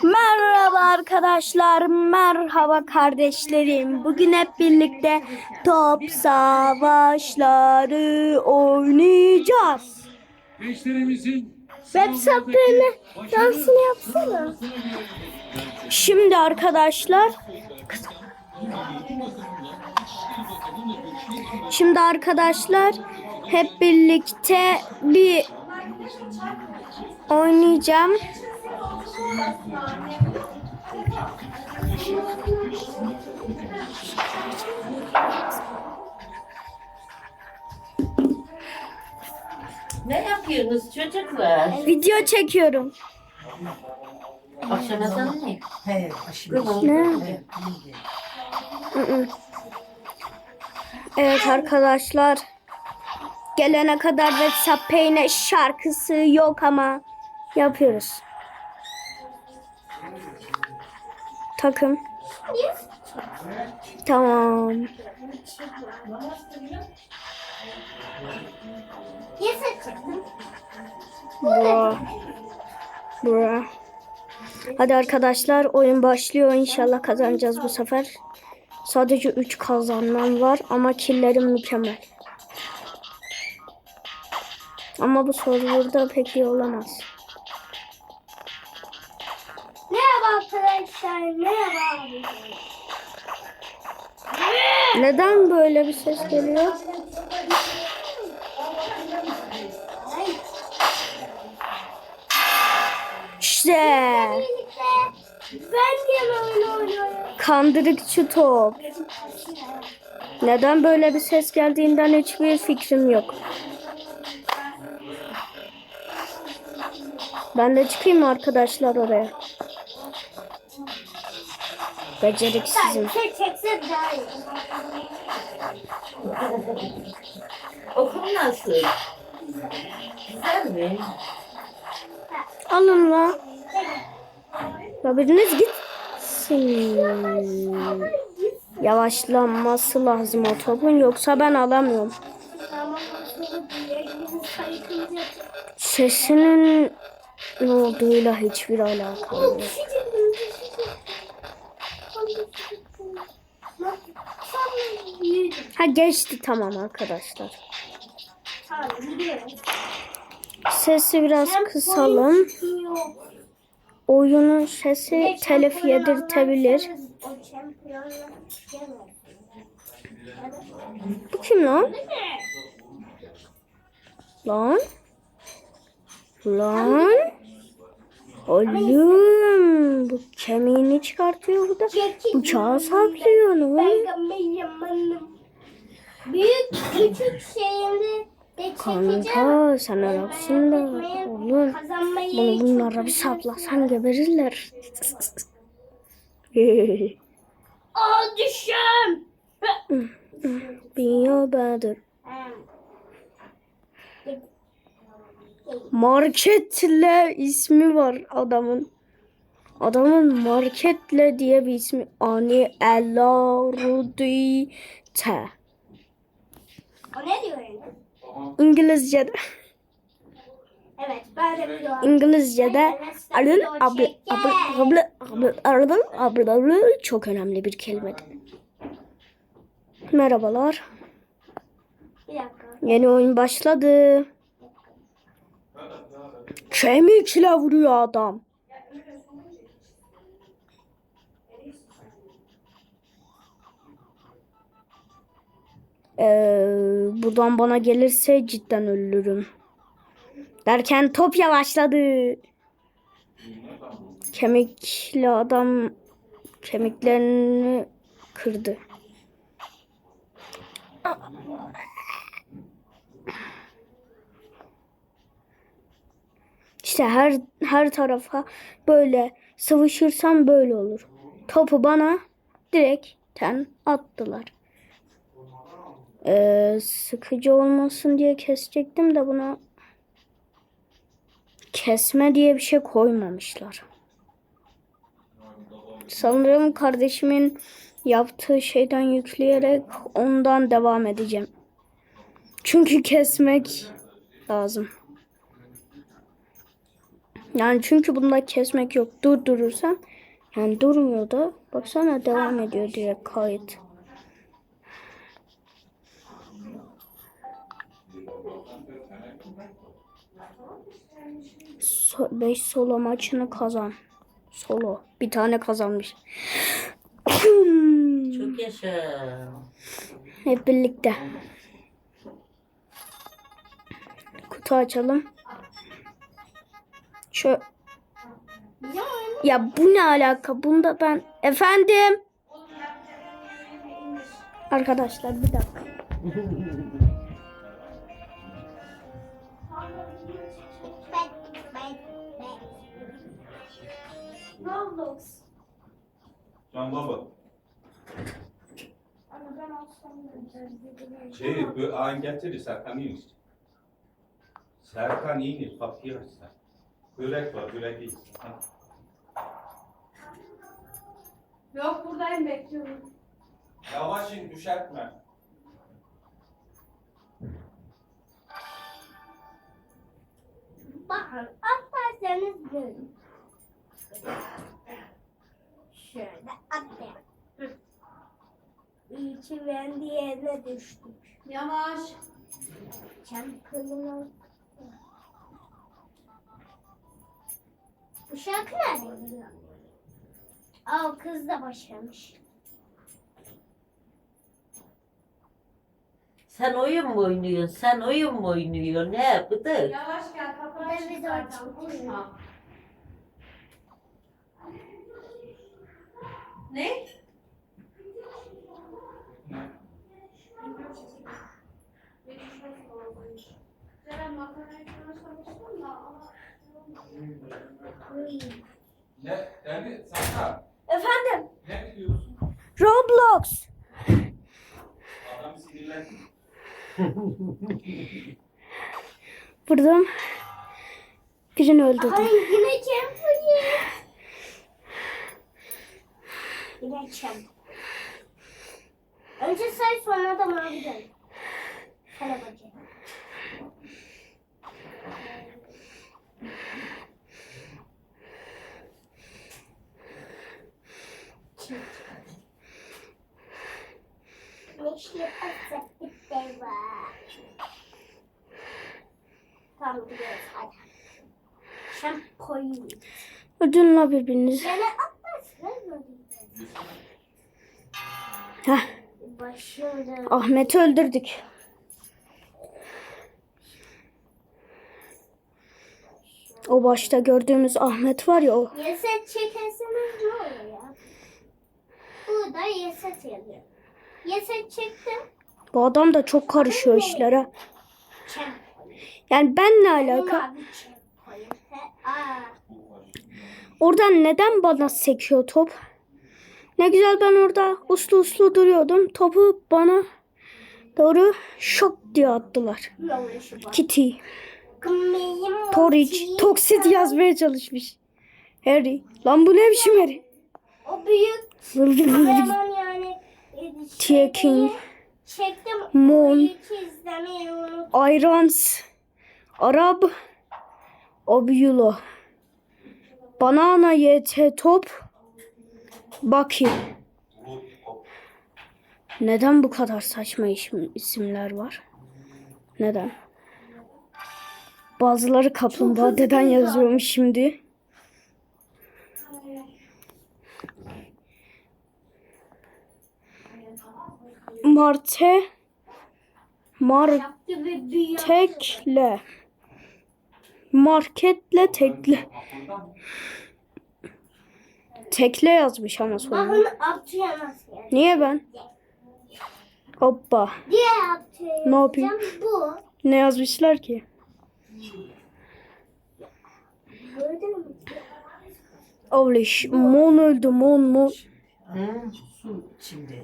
Merhaba arkadaşlar, merhaba kardeşlerim. Bugün hep birlikte top savaşları oynayacağız. Web saplarını dansını yapsana. Şimdi arkadaşlar Şimdi arkadaşlar hep birlikte bir oynayacağım. Ne yapıyorsunuz çocuklar? Video çekiyorum. Akşam ezanı ne? He, aşırı. Ne? Evet arkadaşlar. Gelene kadar WhatsApp Payne şarkısı yok ama yapıyoruz. Takım. Tamam. Bra. Bra. Hadi arkadaşlar oyun başlıyor. İnşallah kazanacağız bu sefer. Sadece 3 kazanmam var ama killerim mükemmel. Ama bu serverda pek iyi olamaz. Arkadaşlar, merhaba. Neden böyle bir ses geliyor? İşte ben oyun oynuyorum. kandırıkçı top. Neden böyle bir ses geldiğinden hiçbir fikrim yok. Ben de çıkayım arkadaşlar oraya? Beceriksizim. Sen çekse daha iyi. Okul nasıl? Güzel mi? Alın la. La biriniz gitsin. Yavaşlanması lazım o topun yoksa ben alamıyorum. Sesinin ne olduğuyla hiçbir alakalı yok. Ha geçti tamam arkadaşlar. Sesi biraz kısalım. Oyunun sesi telif yedirtebilir. Bu kim lan? Lan? Lan? Oğlum bu kemiğini çıkartıyor burada. Bıçağı saplıyor lan. Büyük küçük şeyimde de çekeceğim. Kanka sen Arapsın da oğlum. Bunu bunlara bir saplasan geberirler. Aa düşüm. Dünya bedir. Marketle ismi var adamın. Adamın marketle diye bir ismi. Ani Elarudite. O ne diyor yani? İngilizce'de. Evet ben de biliyorum. İngilizce'de abla abla abla abla çok önemli bir kelimedir. Merhabalar. Bir dakika. Yeni oyun başladı. Kemikle vuruyor adam. Ee, buradan bana gelirse cidden ölürüm. Derken top yavaşladı. Kemikli adam kemiklerini kırdı. İşte her her tarafa böyle sıvışırsam böyle olur. Topu bana direkten attılar. Ee, sıkıcı olmasın diye kesecektim de buna kesme diye bir şey koymamışlar. Sanırım kardeşimin yaptığı şeyden yükleyerek ondan devam edeceğim. Çünkü kesmek lazım. Yani çünkü bunda kesmek yok. Durdurursan yani durmuyor da. Baksana devam ediyor direkt kayıt. So 5 solo maçını kazan. Solo. Bir tane kazanmış. Çok yaşa. Hep birlikte. Kutu açalım. Şu ya bu ne alaka? Bunda ben efendim. Arkadaşlar bir dakika. Can baba. Ama ben olsam da Şey, bu an getirir Serkan iyi misin? Serkan iyi mi? Aç sen. Börek var, börek iyi. Ha. Yok buradayım bekliyorum. Yavaş in, düşertme. Bakın atlarsanız görün. Şöyle atlayalım. İyi ki ben diğerine düştük. Yavaş. Çankırı'nın Bu şarkı geliyor? Aa kız da başlamış. Sen oyun mu oynuyorsun? Sen oyun mu oynuyorsun? Ne bıdık? Yavaş gel Ben bir zaten açayım. koşma. Ne? Ne? Yani Serkan, Efendim? ne diyorsun? Roblox. Adam sinirlendi. Buradan birini öldürdüm. Ay yine Champion. Champion. Önce say sonra da mavi dön. Sana bakayım. Neşli asık bir de var. Tamam gidiyoruz hadi. Şampoyu. Öldürün la birbirinizi. Mı? Heh. Ahmet'i öldürdük. O başta gördüğümüz Ahmet var ya o. Yeset çekerseniz ne olur ya? Burada yeset yazıyor. Yeset çektim. Bu adam da çok karışıyor işlere. Champion. Yani ben ne alaka? Oradan neden bana sekiyor top? Ne güzel ben orada uslu uslu duruyordum. Topu bana doğru şok diye attılar. Kitty, Toric, Toksit yazmaya çalışmış. Harry. Lan bu ne biçim Harry? O büyük yani. e, Tia şeyi King. Çektim. Unuttum. Irons, Arab, Obyulo. Banana YT top, Baki. Neden bu kadar saçma isim, isimler var? Neden? Bazıları kaplumbağa deden yazıyormuş şimdi. Marte Mar Yaptı ve büyük. tekle marketle tekle tekle yazmış ama sonra. Bakın yani. Niye ben? Hoppa. Diğer atıyor. Ne yapayım? Bu. Ne yazmışlar ki? Gördün mü? Mon öldü. Mon mon. Hı? Su içinde.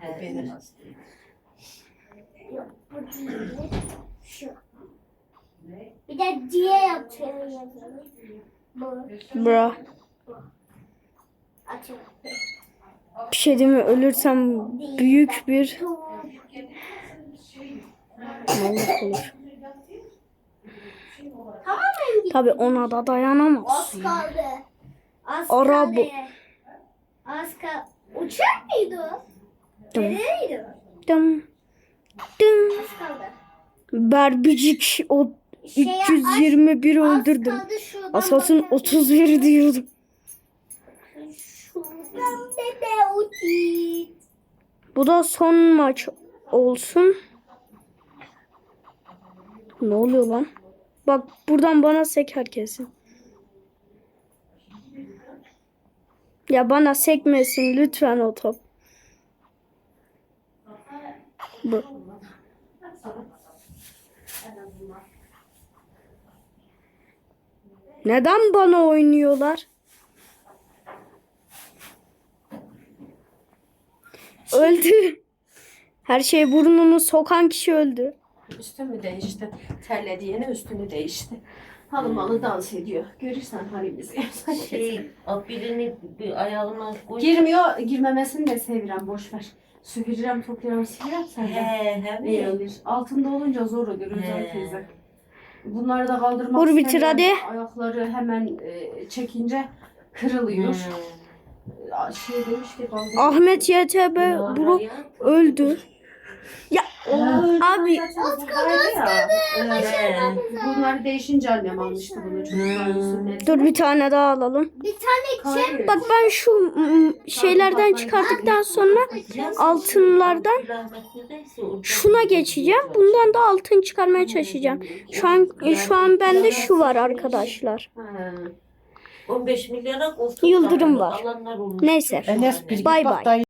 He. Yok bu değil. Şu. Bir de diye atıyor. Bu. Bra. Atıyor. Bir şey değil mi? Ölürsem büyük bir mallık olur. Tabi ona da dayanamaz. Az kaldı. Az Araba. Az kaldı. Uçak mıydı o? Nereydi o? Dım. Dım. Az kaldı. Berbicik o Şey, 321 az- az öldürdüm. şuradan Asasın bakar- 31 diyordum. Bu da son maç olsun. Ne oluyor lan? Bak buradan bana seker kesin. Ya bana sekmesin lütfen o top. Bu. Neden bana oynuyorlar? Öldü. Her şey burnunu sokan kişi öldü. Üstümü değişti. Terlediğine üstünü değişti. Halı malı dans ediyor. Görürsen halimizi. Şey, o birini bir ayağına koy. Girmiyor. Girmemesini de sevirem. Boş ver. Süpürürem, toplarım, silerim sen de. He, he mi? İyi olur. Altında olunca zor olur Özel He. teyze. Bunları da kaldırmak Vur bitir istemiyorum. hadi. Ayakları hemen e, çekince kırılıyor. Hmm. Şey demiş ki kaldır. Ahmet YTB Bro öldü. Ya abi. Bunlar değişince annem almıştı bunu çocukların dur bir tane daha alalım. Bir tane Hayır. Bak ben şu mm, şeylerden çıkarttıktan sonra altınlardan şuna geçeceğim. Bundan da altın çıkarmaya çalışacağım. Şu an şu an bende şu var arkadaşlar. Ha. 15 milyara koltuk Yıldırım var. alanlar olmuş. Neyse. Enes bir Bay bay.